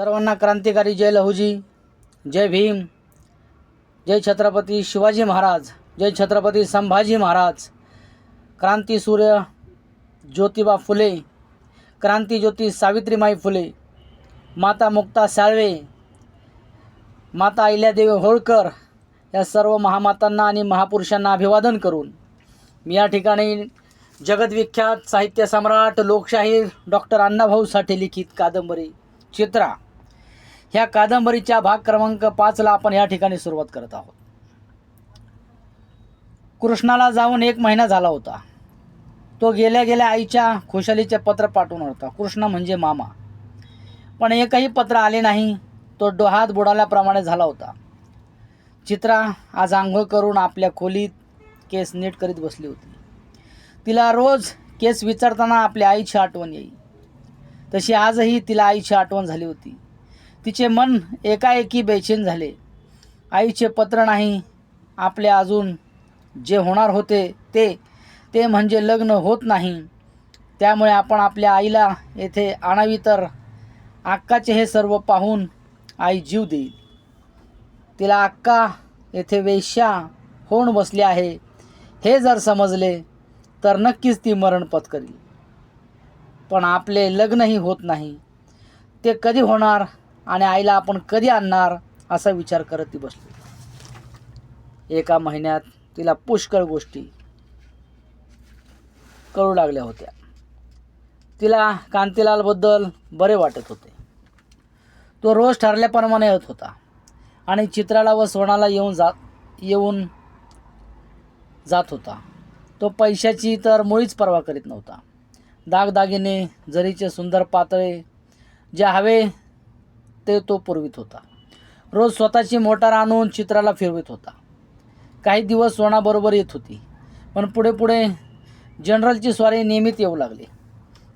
सर्वांना क्रांतिकारी जय लहुजी जय भीम जय छत्रपती शिवाजी महाराज जय छत्रपती संभाजी महाराज. क्रांतीसूर्य ज्योतिबा फुले क्रांतीज्योती सावित्रीमाई फुले माता मुक्ता साळवे माता अहिल्यादेवी होळकर या सर्व महामातांना आणि महापुरुषांना अभिवादन करून मी या ठिकाणी जगद्विख्यात साहित्य सम्राट लोकशाहीर डॉक्टर अण्णाभाऊ साठे लिखित कादंबरी चित्रा. ह्या कादंबरीच्या भाग क्रमांक पाचला आपण या ठिकाणी सुरुवात करत आहोत. कृष्णाला जाऊन एक महिना झाला होता. तो गेल्या गेल्या आईच्या खुशालीचे पत्र पाठवून होता. कृष्ण म्हणजे मामा. पण एकही पत्र आले नाही. तो डोहात बुडाल्याप्रमाणे झाला होता. चित्रा आज आंघोळ करून आपल्या खोलीत केस नीट करीत बसली होती. तिला रोज केस विचारताना आपल्या आईची आठवण येई. तशी आजही तिला आईची आठवण झाली होती. तिचे मन एकाएकी बेचैन झाले. आईचे पत्र नाही आपले अजून जे होणार होते ते ते म्हणजे लग्न होत नाही. त्यामुळे आपण आपल्या आईला येथे आणावी तर अक्काचे हे सर्व पाहून आई जीव देईल. तिला अक्का येथे वेश्या होऊन बसली आहे. हे जर समजले तर नक्कीच ती मरण पत्करील पण आपले लग्नही होत नाही. ते कधी होणार? आणि आईला आपण कधी आणणार असा विचार करत ती बसली. एका महिन्यात तिला पुष्कळ गोष्टी कळू लागल्या होत्या. तिला कांतीलालबद्दल बरे वाटत होते. तो रोज ठरल्याप्रमाणे येत होता. आणि चित्राला व सोनाला येऊन जात येऊन जात होता. तो पैशाची तर मुळीच पर्वा करीत नव्हता. दागदागिने जरीचे सुंदर पातळे जे हवे ते तो पुरवित होता. रोज स्वतःची मोटार आणून चित्राला फिरवित होता. काही दिवस सोनाबरोबर येत होती. पण पुढे पुढे जनरलची स्वारी नियमित येऊ लागली.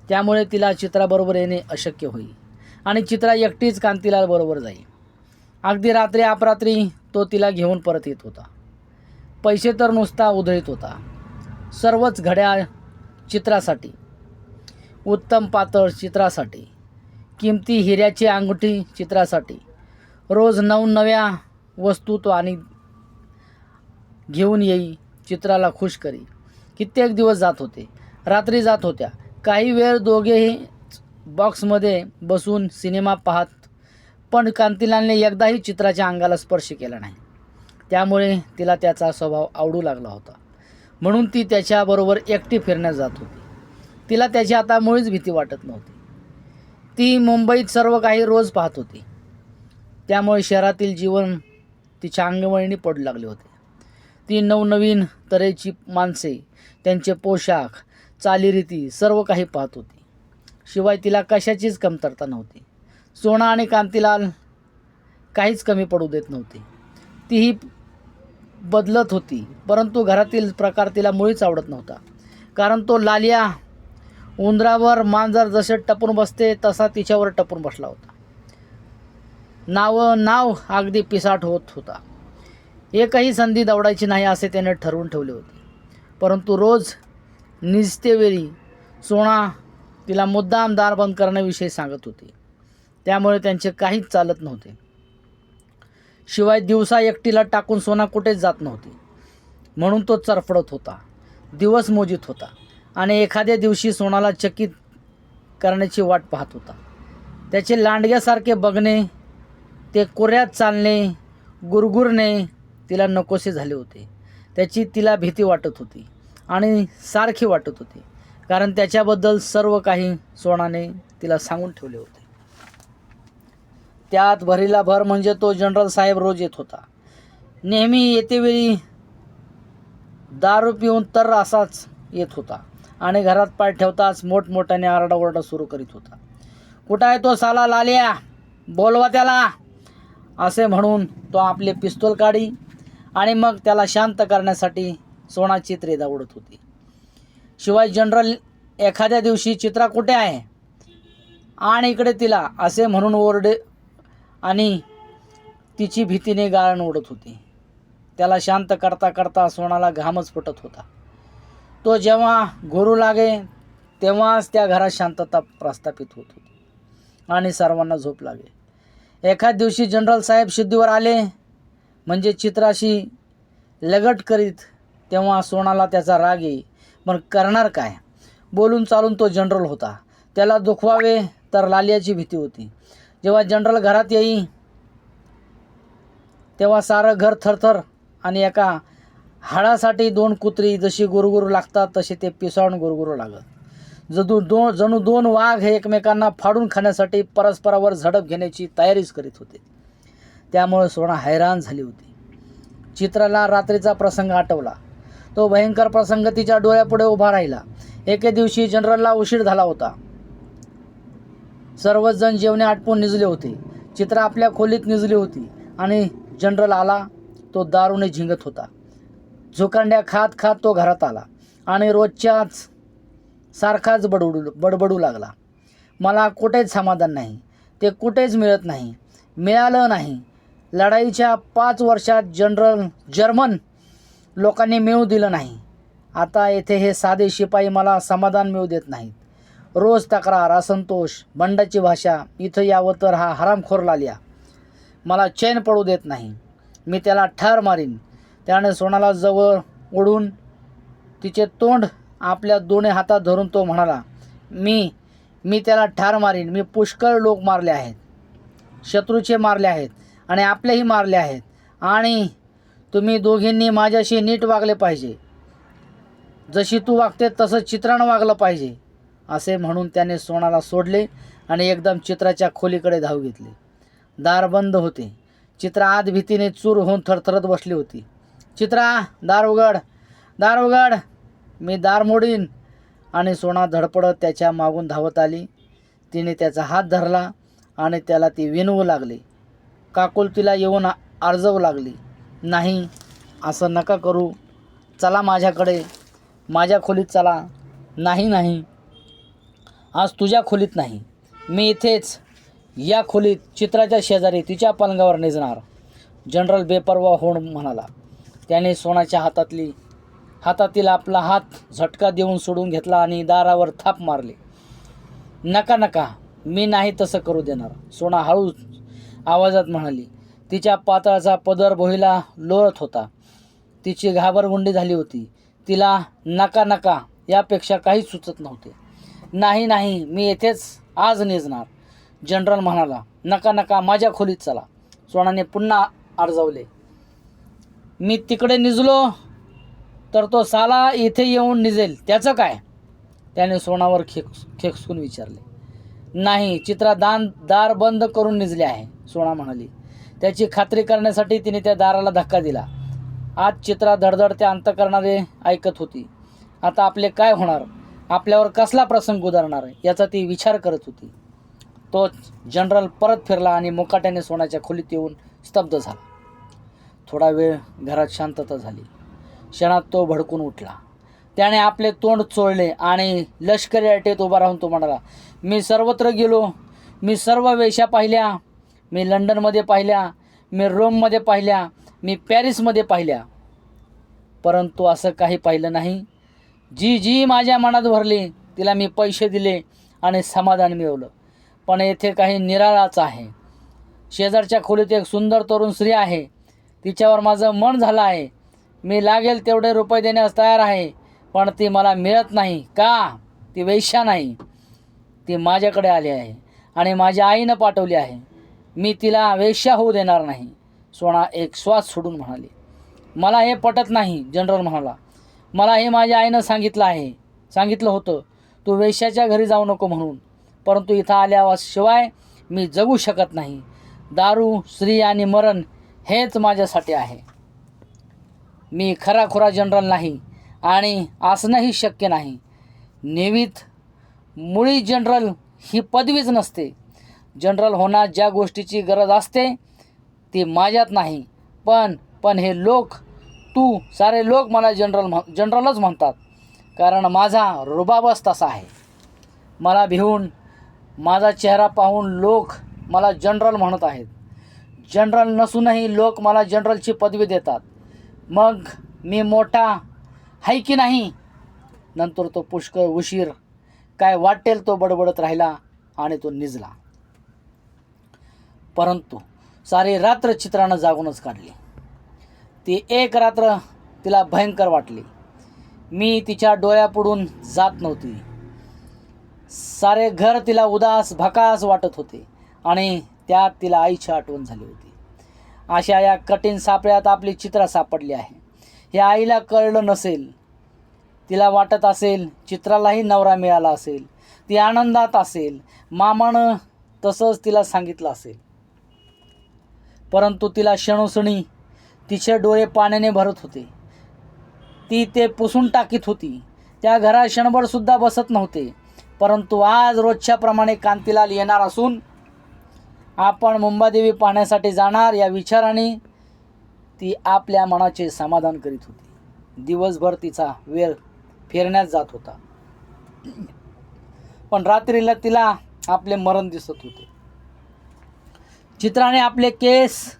त्यामुळे तिला चित्राबरोबर येणे अशक्य होईल आणि चित्रा एकटीच कांतीलाल बरोबर जाई. अगदी रात्री अपरात्री तो तिला घेऊन परत येत होता. पैसे तर नुसता उधळीत होता. सर्वच घड्याळ चित्रासाठी. उत्तम पातळ चित्रासाठी. किमती हिऱ्याची अंगठी चित्रासाठी. रोज नवनव्या वस्तू तो आणि घेऊन येई चित्राला खुश करी. कित्येक दिवस जात होते. रात्री जात होत्या. काही वेळ दोघेही बॉक्समध्ये बसून सिनेमा पाहत पण कांतीलालने एकदाही चित्राच्या अंगाला स्पर्श केला नाही. त्यामुळे तिला त्याचा स्वभाव आवडू लागला होता. म्हणून ती त्याच्याबरोबर एकटी फिरण्यास जात होती. तिला त्याची आता मुळीच भीती वाटत नव्हती. ती मुंबईत सर्व काही रोज पाहत होती. त्यामुळे शहरातील जीवन तिच्या अंगवळणी पडू लागले होते. ती नवनवीन तऱ्हेची माणसे त्यांचे पोशाख चालीरीती सर्व काही पाहत होती. शिवाय तिला कशाचीच कमतरता नव्हती. सोना आणि कांतीलाल काहीच कमी पडू देत नव्हती. तीही बदलत होती परंतु घरातील प्रकार तिला मुळीच आवडत नव्हता. कारण तो लालिया उंदरावर मांजर जसे टपून बसते तसा तिच्यावर टपून बसला होता. नाव नाव अगदी पिसाट होत होता. एकही संधी दवडायची नाही असे त्याने ठरवून ठेवले होते. परंतु रोज निजतेवेळी सोना तिला मुद्दाम दार बंद करण्याविषयी सांगत होती. त्यामुळे त्यांचे काहीच चालत नव्हते. शिवाय दिवसा एकटीला टाकून सोना कुठेच जात नव्हती. म्हणून तो चरफडत होता. दिवस मोजित होता. आणि एखाद्या दिवशी सोनाला चकित करण्याची वाट पाहत होता. त्याचे लांडग्यासारखे बघणे ते कोऱ्यात चालणे गुरगुरणे तिला नकोसे झाले होते. त्याची तिला भीती वाटत होती आणि सारखी वाटत होती. कारण त्याच्याबद्दल सर्व काही सोनाने तिला सांगून ठेवले होते. त्यात भरीला भर म्हणजे तो जनरल साहेब रोज येत होता. नेहमी येतेवेळी दारू पिऊन तर असाच येत होता. आणि घरात पाय ठेवताच मोठमोठ्याने आरडाओरडा सुरू करीत होता. कुठं आहे तो साला लालिया? बोलवा त्याला. असे म्हणून तो आपले पिस्तूल काढी आणि मग त्याला शांत करण्यासाठी सोना चित्रे उडत होती. शिवाय जनरल एखाद्या दिवशी चित्रा कुठे आहे? आणि इकडे तिला असे म्हणून ओरडे आणि तिची भीतीने गाळण ओढत होती. त्याला शांत करता करता सोनाला घामच फुटत होता. तो जेव्हा गुरु लागे तेव्हाच त्या घरात शांतता प्रस्थापित होत होती. आणि सर्वांना झोप लागे एखाद दिवशी जनरल साहेब शुद्धीवर आले म्हणजे चित्राशी लगट करीत तेव्हा सोनाला त्याचा राग येई पण करणार काय? बोलून चालून तो जनरल होता. त्याला दुखवावे तर लालियाची भीती होती. जेव्हा जनरल घरात येई तेव्हा सारं घर थरथर आणि एका हाडासाठी दोन कुत्री जशी गुरुगुरू लागतात तसे ते पिसाळून गुरुगुरू लागत. जदू दोन जणू दोन वाघ हे एकमेकांना फाडून खाण्यासाठी परस्परावर झडप घेण्याची तयारीच करीत होते. त्यामुळे सोना हैराण झाली होती. चित्राला रात्रीचा प्रसंग आठवला. तो भयंकर प्रसंग तिच्या डोळ्यापुढे उभा राहिला. एके दिवशी जनरलला उशीर झाला होता. सर्वच जण जेवणे आटपून निजले होते. चित्रा आपल्या खोलीत निजली होती आणि जनरल आला. तो दारूने झिंगत होता. झुकांड्या खात खात तो घरात आला आणि रोजच्याच सारखाच बडबडू बडबडू लागला. मला कुठेच समाधान नाही ते कुठेच मिळत नाही मिळालं नाही. लढाईच्या पाच वर्षात जनरल जर्मन लोकांनी मिळू दिलं नाही. आता येथे हे साधे शिपाई मला समाधान मिळू देत नाहीत. रोज तक्रार असंतोष बंडाची भाषा इथं यावं तर हा हरामखोर लालिया. मला चैन पडू देत नाही. मी त्याला ठार मारीन. त्याने सोनाला जवळ ओढून तिचे तोंड आपल्या दोन्ही हातात धरून तो म्हणाला मी मी त्याला ठार मारीन. मी पुष्कळ लोक मारले आहेत. शत्रूचे मारले आहेत आणि आपलेही मारले आहेत. आणि तुम्ही दोघींनी माझ्याशी नीट वागले पाहिजे. जशी तू वागते तसं चित्रानं वागलं पाहिजे असे म्हणून त्याने सोनाला सोडले आणि एकदम चित्राच्या खोलीकडे धाव घेतली. दार बंद होते. चित्रा आत भीतीने चूर होऊन थरथरत बसली होती. चित्रा दार उघड दार उघड. मी दार मोडीन आणि सोना धडपडत त्याच्या मागून धावत आली. तिने त्याचा हात धरला आणि त्याला ती विनवू लागली. काकुल तिला येऊन आर्जवू लागली. नाही असं नका करू. चला माझ्याकडे. माझ्या खोलीत चला. नाही नाही. आज तुझ्या खोलीत नाही. मी इथेच. या खोलीत चित्राच्या शेजारी तिच्या पलंगावर निजणार. जनरल बेपरवा होऊन म्हणाला. त्याने सोनाच्या हातातली हातातील आपला हात झटका देऊन सोडून घेतला आणि दारावर थाप मारली. नका नका मी नाही तसं करू देणार सोना हळू आवाजात म्हणाली. तिच्या पातळाचा पदर भोईला लोळत होता. तिची घाबरगुंडी झाली होती. तिला नका नका यापेक्षा काहीच सुचत नव्हते. नाही नाही मी येथेच आज निजणार. जनरल म्हणाला. नका नका माझ्या खोलीत चला. सोनाने पुन्हा अर्जवले मी तिकडे निजलो तर तो साला इथे येऊन निजेल. त्याचं काय? त्याने सोनावर खेक खेकसून विचारले. नाही चित्रा दान दार बंद करून निजले आहे सोना म्हणाली. त्याची खात्री करण्यासाठी तिने त्या दाराला धक्का दिला. आज चित्रा धडधडत्या अंत करणारे ऐकत होती. आता आपले काय होणार? आपल्यावर कसला प्रसंग उदारणार? याचा ती विचार करत होती. तो जनरल परत फिरला आणि मुकाट्याने सोन्याच्या खोलीत येऊन स्तब्ध झाला. थोडा वेळ घरात शांतता झाली. क्षणात तो भडकून उठला. त्याने आपले तोंड चोळले आणि लष्करी अटेत उभा राहून तो म्हणाला मी सर्वत्र गेलो. मी सर्व वेशा पाहिल्या. मी लंडनमध्ये पाहिल्या. मी रोममध्ये पाहिल्या. मी पॅरिसमध्ये पाहिल्या. परंतु असं काही पाहिलं नाही. जी जी माझ्या मनात भरली तिला मी पैसे दिले आणि समाधान मिळवलं. पण येथे काही निराळाच आहे. शेजारच्या खोलीत एक सुंदर तरुण स्त्री आहे. तिच्यावर माझं मन झालं आहे. मी लागेल तेवढे रुपये देण्यास तयार आहे पण ती मला मिळत नाही. का? ती वैश्या नाही. ती माझ्याकडे आली आहे आणि माझ्या आईनं पाठवली आहे. मी तिला वेश्या होऊ देणार नाही. सोना एक श्वास सोडून म्हणाली. मला हे पटत नाही जनरल म्हणाला. मला हे माझ्या आईनं सांगितलं आहे. सांगितलं होतं. तू वेश्याच्या घरी जाऊ नको म्हणून. परंतु इथं आल्याशिवाय मी जगू शकत नाही. दारू स्त्री आणि मरण हेच माझ्यासाठी आहे. मी खराखुरा जनरल नाही आणि असणंही शक्य नाही. नेवीत मुळी जनरल ही पदवीच नसते. जनरल होण्यात ज्या गोष्टीची गरज असते ती माझ्यात नाही. पण पण हे लोक तू सारे लोक मला जनरल म्ह जनरलच म्हणतात. कारण माझा रुबाबच तसा आहे. मला भिवून माझा चेहरा पाहून लोक मला जनरल म्हणत आहेत. जनरल नसूनही लोक मला जनरलची पदवी देतात. मग मी मोठा आहे की नाही? नंतर तो पुष्कळ उशीर. काय वाटेल तो बडबडत राहिला आणि तो निजला. परंतु सारी रात्र चित्रानं जागूनच काढली. ती एक रात्र तिला भयंकर वाटली. मी तिच्या डोळ्यापुढून जात नव्हती. सारे घर तिला उदास भकास वाटत होते आणि त्यात तिला आईची आठवण झाली होती. अशा या कठीण सापळ्यात आपली चित्रा सापडली आहे. हे आईला कळलं नसेल तिला वाटत असेल चित्रालाही नवरा मिळाला असेल ती आनंदात असेल मामानं तसंच तिला सांगितलं असेल. परंतु तिला क्षणोक्षणी तिचे डोळे पाण्याने भरत होते. ती ते पुसून टाकीत होती. त्या घरात क्षणभरसुद्धा बसत नव्हते. परंतु आज रोजच्याप्रमाणे कांतीलाल येणार असून आपण मुंबादेवी पाहण्यासाठी जाणार. या विचाराने ती आपल्या मनाचे समाधान करीत होती. दिवसभर तिचा वेळ फिरण्यात जात होता. पण रात्रीला तिला आपले मरण दिसत होते. चित्राने आपले केस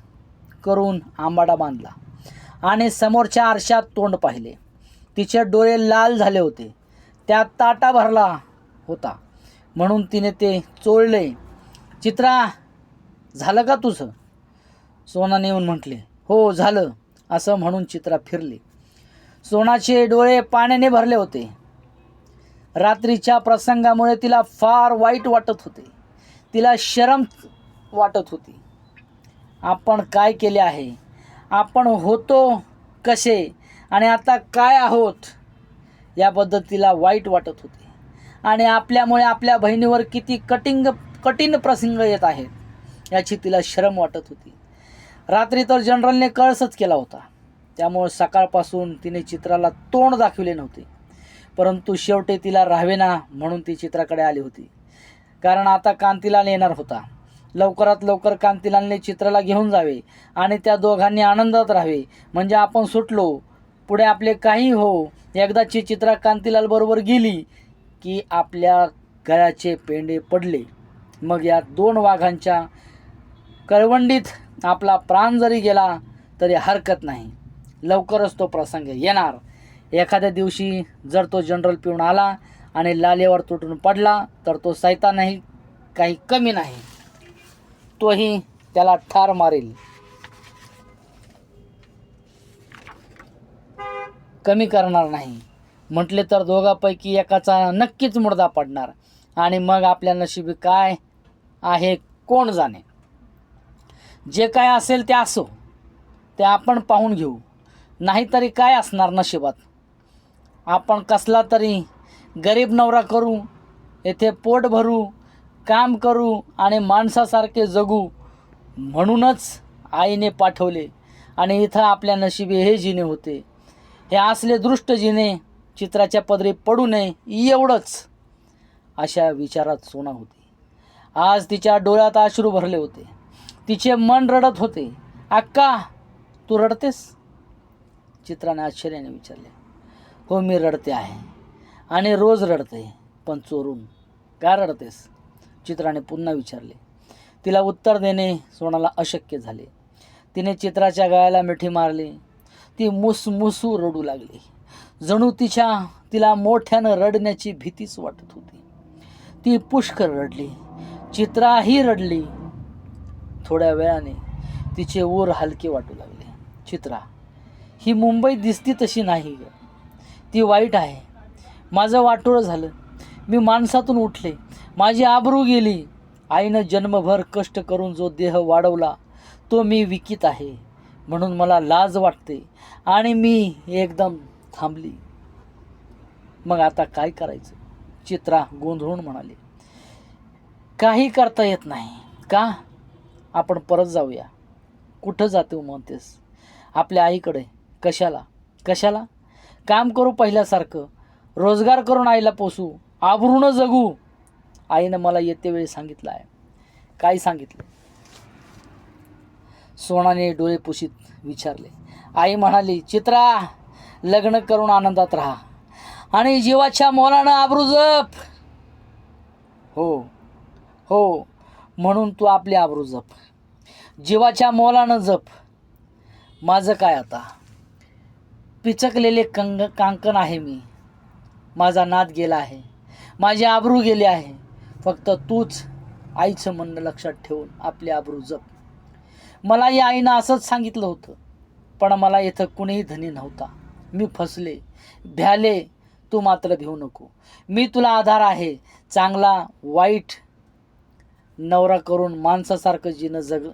करून आंबाडा बांधला आणि समोरच्या आरशात तोंड पाहिले. तिचे डोळे लाल झाले होते. त्यात ताटा भरला होता. म्हणून तिने ते चोळले. चित्रा झालं का तुझं? सोनाने येऊन म्हटले हो झालं असं म्हणून चित्रा फिरली. सोनाचे डोळे पाण्याने भरले होते. रात्रीच्या प्रसंगामुळे तिला फार वाईट वाटत होते. तिला शरम वाटत होती. आपण काय केले आहे? आपण होतो कसे? आणि आता काय आहोत? याबद्दल तिला वाईट वाटत होते. आणि आपल्यामुळे आपल्या बहिणीवर किती कटिंग कठीण प्रसंग येत आहेत. याची तिला शरम वाटत होती. रात्री तर जनरलने कळसच केला होता. त्यामुळे सकाळपासून तिने चित्राला तोंड दाखविले नव्हते. परंतु शेवटी तिला राहावेना म्हणून ती चित्राकडे आली होती. कारण आता कांतीलाल येणार होता. लवकरात लवकर कांतीलालने चित्राला घेऊन जावे आणि त्या दोघांनी आनंदात राहावे. म्हणजे आपण सुटलो. पुढे आपले काही हो. एकदाची चित्रा कांतीलाल बरोबर गेली की आपल्या गळ्याचे पेंडे पडले. मग या दोन वाघांच्या कळवंडीत आपला प्राण जरी गेला तरी हरकत नाही. लवकरच तो प्रसंग येणार. एखाद्या दिवशी जर तो जनरल पिऊन आला आणि लालेवर तुटून पडला तर तो सैतानही काही कमी नाही. तोही त्याला ठार मारेल. कमी करणार नाही. म्हटले तर दोघापैकी एकाचा नक्कीच मुर्दा पडणार. आणि मग आपल्या नशिबी काय आहे कोण जाणे? जे काय असेल ते असो ते आपण पाहून घेऊ. नाहीतरी काय असणार नशिबात? आपण कसला तरी गरीब नवरा करू येथे पोट भरू काम करू आणि माणसासारखे जगू म्हणूनच आईने पाठवले आणि इथं आपल्या नशिबी हे जिने होते. हे असले दृष्ट जिने चित्राच्या पदरी पडू नये एवढंच अशा विचारात सोना होती. आज तिच्या डोळ्यात अश्रू भरले होते. तिचे मन रडत होते. अक्का तू रडतेस? चित्राने आश्चर्याने विचारले. हो मी रडते आहे आणि रोज रडते पण चोरून. का रडतेस? चित्राने पुन्हा विचारले. तिला उत्तर देणे सोनाला अशक्य झाले. तिने चित्राच्या गळ्याला मिठी मारली. ती मुसमुसू रडू लागली. जणू तिच्या तिला मोठ्यानं रडण्याची भीतीच वाटत होती. ती पुष्कळ रडली. चित्राही रडली. थोड्या वेळाने तिचे ऊर हलके वाटू लागले. चित्रा ही मुंबई दिसती तशी नाही ती वाईट आहे. माझं वाटोळं झालं. मी माणसातून उठले. माझी आबरू गेली. आईनं जन्मभर कष्ट करून जो देह वाढवला तो मी विकीत आहे. म्हणून मला लाज वाटते. आणि मी एकदम थांबली. मग आता काय करायचं? चित्रा गोंधळून म्हणाले. काही करता येत नाही. का? आपण परत जाऊया. कुठं जातो म्हणतेस? आपल्या आईकडे. कशाला? कशाला? काम करू पहिल्यासारखं. रोजगार करून आईला पोसू. आबरूनं जगू. आईनं मला येते वेळी सांगितलं आहे. काय सांगितलं? सोनाने डोळे पुशीत विचारले. आई म्हणाली चित्रा लग्न करून आनंदात राहा. आणि जीवाच्या मोलानं आबरू जप. हो. हो. म्हणून तू आपली आबरू जप. जीवाच्या मोलानं जप. माझं काय आता? पिचकलेले कंग कांकण आहे मी. माझा नाद गेला आहे. माझी आबरू गेली आहे. फक्त तूच आईचं म्हणणं लक्षात ठेवून आपली आबरू जप. मला या आईनं असंच सांगितलं होतं पण मला इथं कुणीही धनी नव्हता. मी फसले. भ्याले. तू मात्र भिवू नको. मी तुला आधार आहे. चांगला वाईट नवरा करून माणसासारखं जिनं जग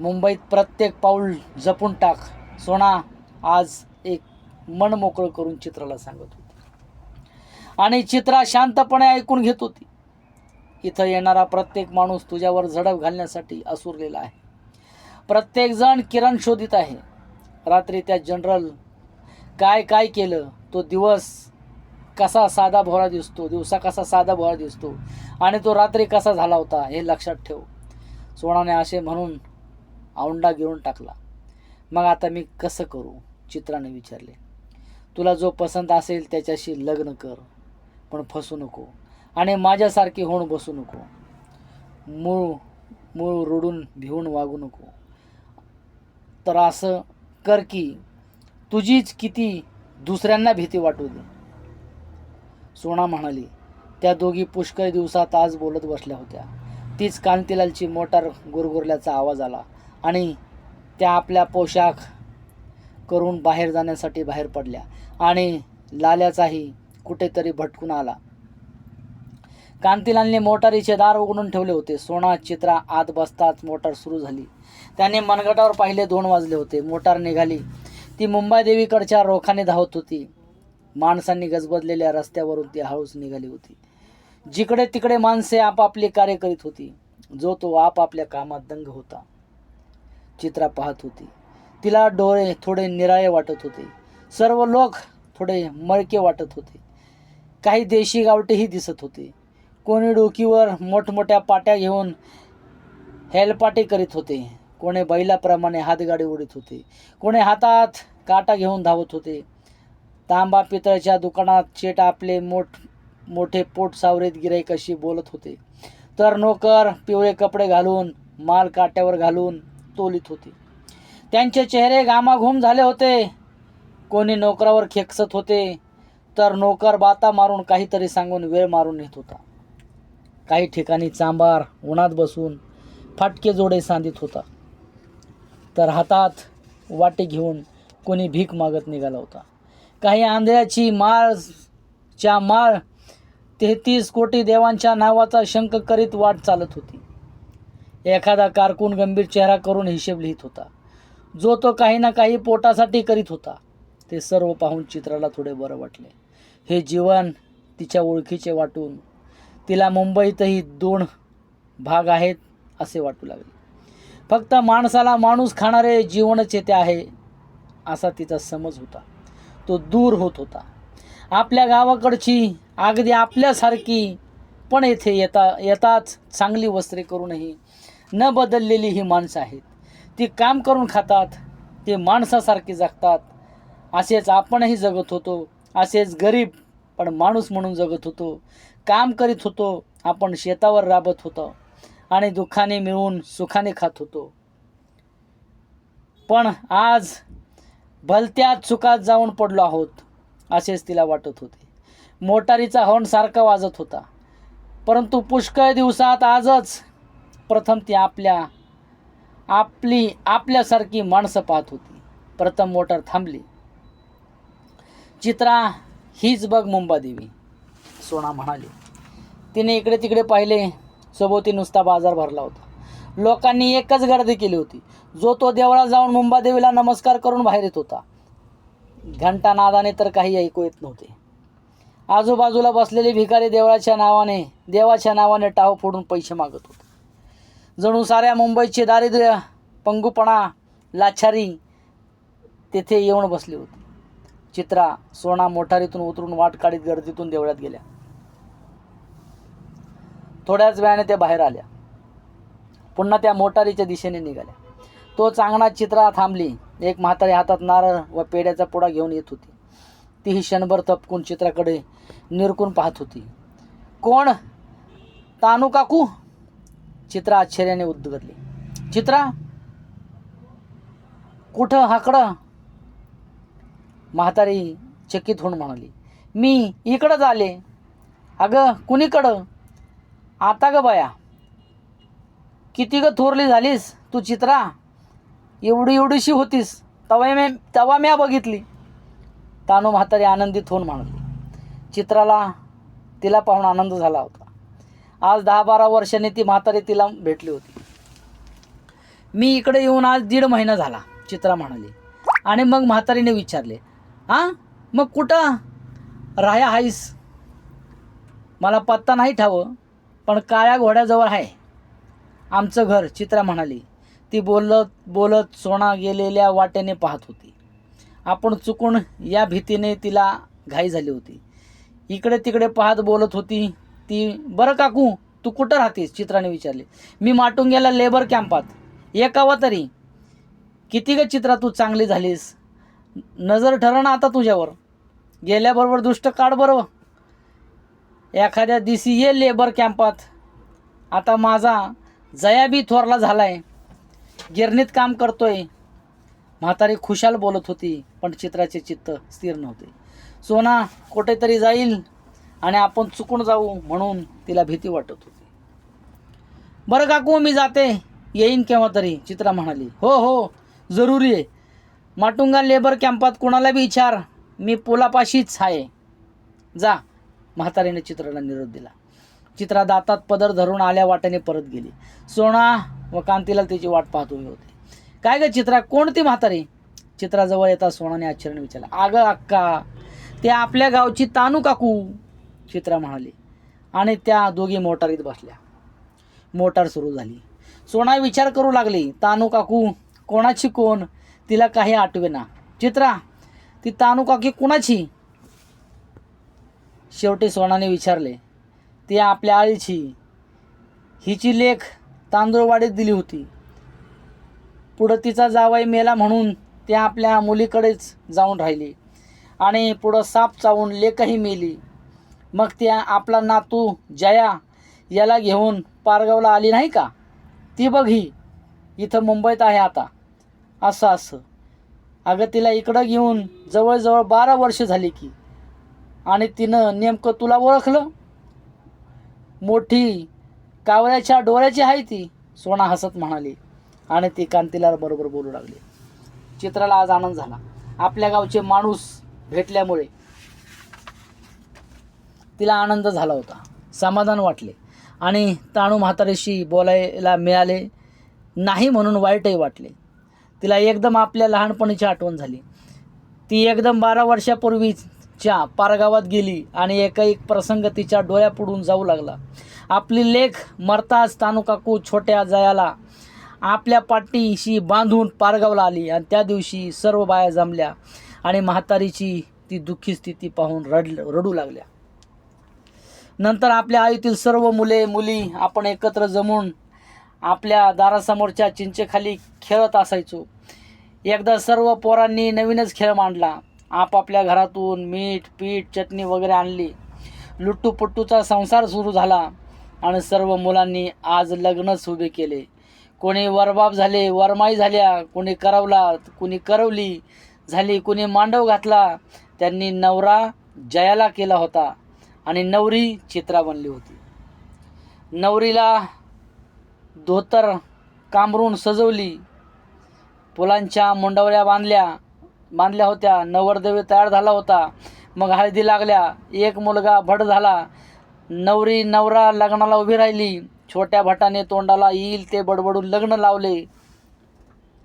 मुंबईत प्रत्येक पाऊल जपून टाक. सोना आज एक मन मोकळं करून चित्राला सांगत होती. आणि चित्रा शांतपणे ऐकून घेत होती. इथं येणारा प्रत्येक माणूस तुझ्यावर झडप घालण्यासाठी असुरलेला आहे. प्रत्येकजण किरण शोधित आहे. रात्री त्या जनरल काय काय केलं? तो दिवस कसा साधा भोळा दिसतो? दिवसा कसा साधा भोळा दिसतो? आणि तो रात्री कसा झाला होता? हे लक्षात ठेव. सोनाने असे म्हणून औंडा गिळून टाकला. मग आता मी कसं करू? चित्राने विचारले. तुला जो पसंत असेल त्याच्याशी लग्न कर पण फसू नको आणि माझ्यासारखी होऊन बसू नको. मूळ मूळ रुडून भिवून वागू नको. तर असं कर की तुझीच किती दुसऱ्यांना भीती वाटू दे. सोना म्हणाली त्या दोघी पुष्कळ दिवसात आज बोलत बसल्या होत्या. तीच कांतीलालची मोटार गुरगुरल्याचा आवाज आला. आणि त्या आपल्या पोशाख करून बाहेर जाण्यासाठी बाहेर पडल्या. आणि लाल्याचाही कुठेतरी भटकून आला. कांतीलालने मोटारीचे दार उघडून ठेवले होते. सोना चित्रा आत बसताच मोटार सुरू झाली. त्याने मनगटावर पाहिले दोन वाजले होते. मोटार निघाली. ती मुंबई देवीकडच्या रोखाने धावत होती. माणसांनी गजबजलेल्या रस्त्यावरून ती हळूच निघाली होती. जिकडे तिकडे माणसे आपापली कार्य करीत होती. जो तो आपापल्या कामात दंग होता. चित्रा पाहत होती. तिला डोळे थोडे निराळे वाटत होते. सर्व लोक थोडे मळके वाटत होते. काही देशी गावटेही दिसत होते. कोणी डोकीवर मोठमोठ्या पाट्या घेऊन हेलपाटे करीत होते. कोणी बैलाप्रमाणे हातगाडी उडीत होते. कोणी हातात काटा घेऊन धावत होते. तांबा पितळच्या दुकानात चेट आपले मोठ मोठे पोट सावरीत गिराईक अशी बोलत होते. तर नोकर पिवळे कपडे घालून माल काट्यावर घालून तोलीत होते. त्यांचे चेहरे घामाघूम झाले होते. कोणी नोकरावर खेकसत होते तर नोकर बाता मारून काहीतरी सांगून वेळ मारून नेत होता. काही ठिकाणी चांबार उन्हात बसून फाटके जोडे सांधित होता. तर हातात वाटे घेऊन कोणी भीक मागत निघाला होता. काही आंधळ्याची माळच्या माळ तेहतीस कोटी देवांच्या नावाचा शंख करीत वाट चालत होती. एखादा कारकून गंभीर चेहरा करून हिशेब लिहित होता. जो तो काही ना काही पोटासाठी करीत होता. ते सर्व पाहून चित्राला थोडे बरं वाटले. हे जीवन तिच्या ओळखीचे वाटून तिला मुंबईतही दोन भाग आहेत असे वाटू लागले. फक्त माणसाला माणूस खाणारे जीवनच येते आहे असा तिचा समज होता. तो दूर होत होता. आपल्या गावाकडची अगदी आपल्यासारखी पण येथे येता येताच चांगली वस्त्रे करूनही न बदललेली ही माणसं आहेत. ती काम करून खातात ते माणसासारखी जगतात. असेच आपणही जगत होतो असेच गरीब पण माणूस म्हणून जगत होतो. काम करीत होतो आपण शेतावर राबत होतो आणि दुःखाने मिळून सुखाने खात होतो. पण आज भलत्या चुकात जाऊन पडलो आहोत असेच तिला वाटत होते. मोटारीचा हॉर्न सारखा वाजत होता. परंतु पुष्कळ दिवसात आजच प्रथम ती आपल्या आपली आपल्यासारखी माणसं पाहत होती. प्रथम मोटर थांबली. चित्रा हीच बघ मुंबादेवी सोना म्हणाली. तिने इकडे तिकडे पाहिले. सोबती नुसता बाजार भरला होता. लोकांनी एकच गर्दी केली होती. जो तो देवळात जाऊन मुंबादेवीला नमस्कार करून बाहेर येत होता. घंटा नादाने तर काही ऐकू येत नव्हते. आजूबाजूला बसलेले भिकारी देवळाच्या नावाने देवाच्या नावाने टाव फोडून पैसे मागत होते. जणू साऱ्या मुंबईचे दारिद्र्य पंगुपणा लाचारी तेथे येऊन बसली होती. चित्रा सोना मोठारीतून उतरून वाट काढीत गर्दीतून देवळात गेल्या. थोड्याच वेळाने त्या बाहेर आल्या. पुन्हा त्या मोटारीच्या दिशेने निघाल्या. तो चांगला चित्रा थांबली. एक म्हातारी हातात नारळ व पेड्याचा पुडा घेऊन येत होती. तीही क्षणभर तपकून चित्राकडे निरकून पाहत होती. कोण? तानू काकू? चित्रा आश्चर्याने उद्गतली. चित्रा? कुठं? हाकडं? म्हातारी चकित होऊन म्हणाली. मी इकडंच आले अगं कुणीकडं? आता ग बाया. किती ग थोरली झालीस तू चित्रा? एवढी एवढीशी होतीस. तवा मी तवा म्या बघितली. तानू म्हातारी आनंदित होऊन म्हणाली. चित्राला तिला पाहून आनंद झाला होता. आज दहा बारा वर्षांनी ती म्हातारी तिला भेटली होती. मी इकडे येऊन आज दीड महिना झाला चित्रा म्हणाली. आणि मग म्हातारीने विचारले हां मग कुठं? राह्या हाईस. मला पत्ता नाही ठावं पण काळ्या घोड्याजवळ आहे. आमचं घर चित्रा म्हणाली. ती बोलत बोलत सोना गेलेल्या वाटेने पाहत होती. आपण चुकून या भीतीने तिला घाई झाली होती. इकडे तिकडे पाहत बोलत होती ती बरं काकू तू कुठं राहतेस? चित्राने विचारले. मी माटुंग्याला लेबर कॅम्पात. एकावा तरी. किती ग चित्रा तू चांगली झालीस? नजर ठरण आता तुझ्यावर. गेल्याबरोबर दुष्ट काढ बरोबर एखाद्या दिवशी ये लेबर कॅम्पात. आता माझा जयाबी थोरला झाला आहे गिरणीत काम करतोय. म्हातारी खुशाल बोलत होती पण चित्राचे चित्त स्थिर नव्हते. सोना कुठेतरी जाईल आणि आपण चुकून जाऊ म्हणून तिला भीती वाटत होती. बरं काकू मी जाते. येईन केव्हा तरी चित्रा म्हणाली. हो हो जरुरी आहे. माटुंगा लेबर कॅम्पात कोणाला बी विचार. मी पुलापाशीच आहे. जा म्हातारीने चित्राला निरोप दिला. चित्रा दातात पदर धरून आल्या वाटेने परत गेली. सोना व कांतीला तिची वाट पाहत उभी होते. काय ग चित्रा कोणती म्हातारी? चित्राजवळ येता सोनाने आश्चर्याने विचारलं. अगं अक्का ते आपल्या गावची तानू काकू चित्रा म्हणाली. आणि त्या दोघी मोटारीत बसल्या. मोटार सुरू झाली. सोना विचार करू लागली तानू काकू कोणाची कोण? तिला काही आठवेना चित्रा ती तानू काकी कुणाची? शेवटी सोनाने विचारले ती आपल्या आळीची हिची लेख तांदूळवाडीत दिली होती. पुढं तिचा जावाई मेला म्हणून ते आपल्या मुलीकडेच जाऊन राहिली. आणि पुढं साप चावून लेखही मेली. मग ती आपला नातू जया याला घेऊन पारगावला आली नाही का? ती बघ ही इथं मुंबईत आहे आता. असं असं. अगं तिला इकडं घेऊन जवळजवळ बारा वर्ष झाली की. आणि तिनं नेमकं तुला ओळखलं? मोठी कावळ्याच्या डोळ्याची आहे ती सोना हसत म्हणाली. आणि ती कांतीला बरोबर बोलू लागली. चित्राला आज आनंद झाला. आपल्या गावचे माणूस भेटल्यामुळे तिला आनंद झाला होता. समाधान वाटले. आणि ताणू म्हातारीशी बोलायला मिळाले नाही म्हणून वाईटही वाटले. तिला एकदम आपल्या लहानपणीची आठवण झाली. ती एकदम बारा वर्षापूर्वीच्या पारगावात गेली आणि एका एक प्रसंग तिच्या डोळ्यापुढून जाऊ लागला. आपली लेख मरताच तानू काकू छोट्या जयाला आपल्या पाठीशी बांधून पारगावला आली आणि त्या दिवशी सर्व बाया जमल्या. आणि म्हातारीची ती दुःखी स्थिती पाहून रड रडू लागल्या. नंतर आपल्या आईतील सर्व मुले मुली आपण एकत्र जमून आपल्या दारासमोरच्या चिंचेखाली खेळत असायचो. एकदा सर्व पोरांनी नवीनच खेळ मांडला. आपापल्या घरातून मीठ पीठ चटणी वगैरे आणली. लुट्टूपुट्टूचा संसार सुरू झाला आणि सर्व मुलांनी आज लग्नच उभे केले. कोणी वरबाप झाले वरमाई झाल्या कोणी करवला कोणी करवली झाली. कुणी मांडव घातला त्यांनी नवरा जयाला केला होता आणि नवरी चित्रा बनली होती. नवरीला धोतर कांबरून सजवली फुलांच्या मुंडवळ्या बांधल्या बांधल्या होत्या नवरदेवी तयार झाला होता. मग हळदी लागल्या एक मुलगा भट झाला. नवरी नवरा लग्नाला उभी राहिली. छोट्या भटाने तोंडाला येईल ते बडबडून लग्न लावले.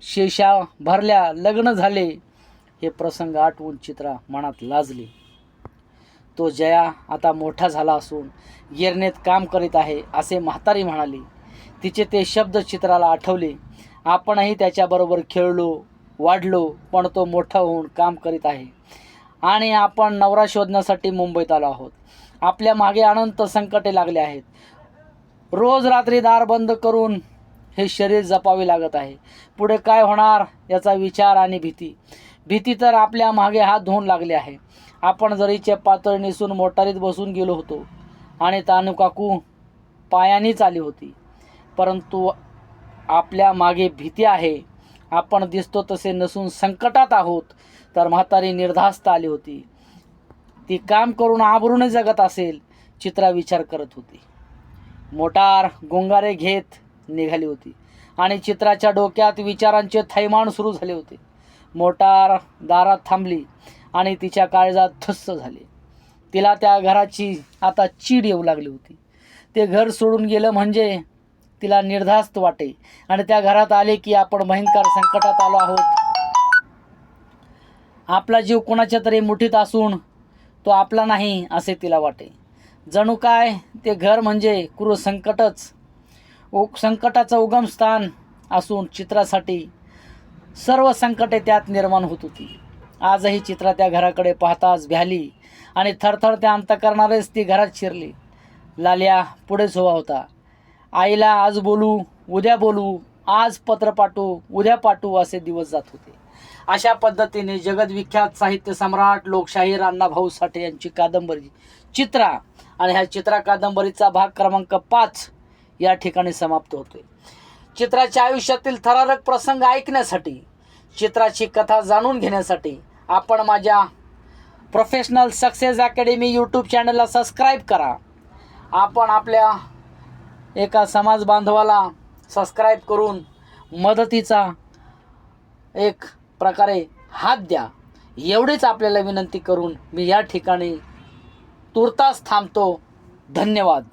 शेषा भरल्या लग्न झाले. हे प्रसंग आठवून चित्रा मनात लाजली. तो जया आता मोठा झाला असून गिरणीत काम करीत आहे असे म्हातारी म्हणाली. तिचे ते शब्द चित्राला आठवले. आपणही त्याच्याबरोबर खेळलो वाढलो पण तो मोठा होऊन काम करीत आहे. आणि आपण नवरा शोधण्यासाठी मुंबईत आलो आहोत. आपल्या मागे अनंत संकटे लागले आहेत. रोज रात्री दार बंद करून हे शरीर जपावे लागत आहे. पुढे काय होणार याचा विचार आणि भीती. भीती तर आपल्या मागे हात धुवून लागले आहे. आपण जरीचे पातळ नेसून मोटारीत बसून गेलो होतो आणि तानू काकू पायानीच आली होती. परंतु आपल्या मागे भीती आहे. आपण दिसतो तसे नसून संकटात आहोत. तर म्हातारी निर्धास्त आली होती. ती काम करून आबरूने जगत असेल चित्रा विचार करत होती. मोटार गोंगारे घेत निघाली होती आणि चित्राच्या डोक्यात विचारांचे थैमान सुरू झाले होते. मोटार दारात थांबली आणि तिच्या काळजात थुस्स झाले. तिला त्या घराची आता चीड येऊ लागली होती. ते घर सोडून गेलं म्हणजे तिला निर्धास्त वाटे आणि त्या घरात आले की आपण भयंकर संकटात आलो आहोत. आपला जीव कोणाच्या तरी मुठीत असून तो आपला नाही असे तिला वाटे. जणू काय ते घर म्हणजे क्रूर संकटच. उ संकटाचं उगमस्थान असून चित्रासाठी सर्व संकटे त्यात निर्माण होत होती. आजही चित्रा त्या घराकडे पाहताच भ्याली आणि थरथर त्या अंतकरणारेच ती घरात शिरली. लाल्या पुढेच उभा होता. आईला आज बोलू उद्या बोलू आज पत्र पाठवू उद्या पाठवू असे दिवस जात होते. अशा पद्धतीने जगदविख्यात साहित्य सम्राट लोकशाहीर अण्णाभाऊ साठे यांची कादंबरी चित्रा आणि ह्या चित्रा कादंबरीचा भाग क्रमांक पाच या ठिकाणी समाप्त होतोय. चित्राच्या आयुष्यातील थरारक प्रसंग ऐकण्यासाठी चित्राची कथा जाणून घेण्यासाठी आपण माझ्या प्रोफेशनल सक्सेस अकॅडमी यूट्यूब चॅनलला सबस्क्राईब करा. आपण आपल्या एका समाज बांधवाला सबस्क्राईब करून मदतीचा एक प्रकारे हात द्या. एवढीच आपल्याला विनंती करून मी या ठिकाणी तुर्तास थांबतो. धन्यवाद.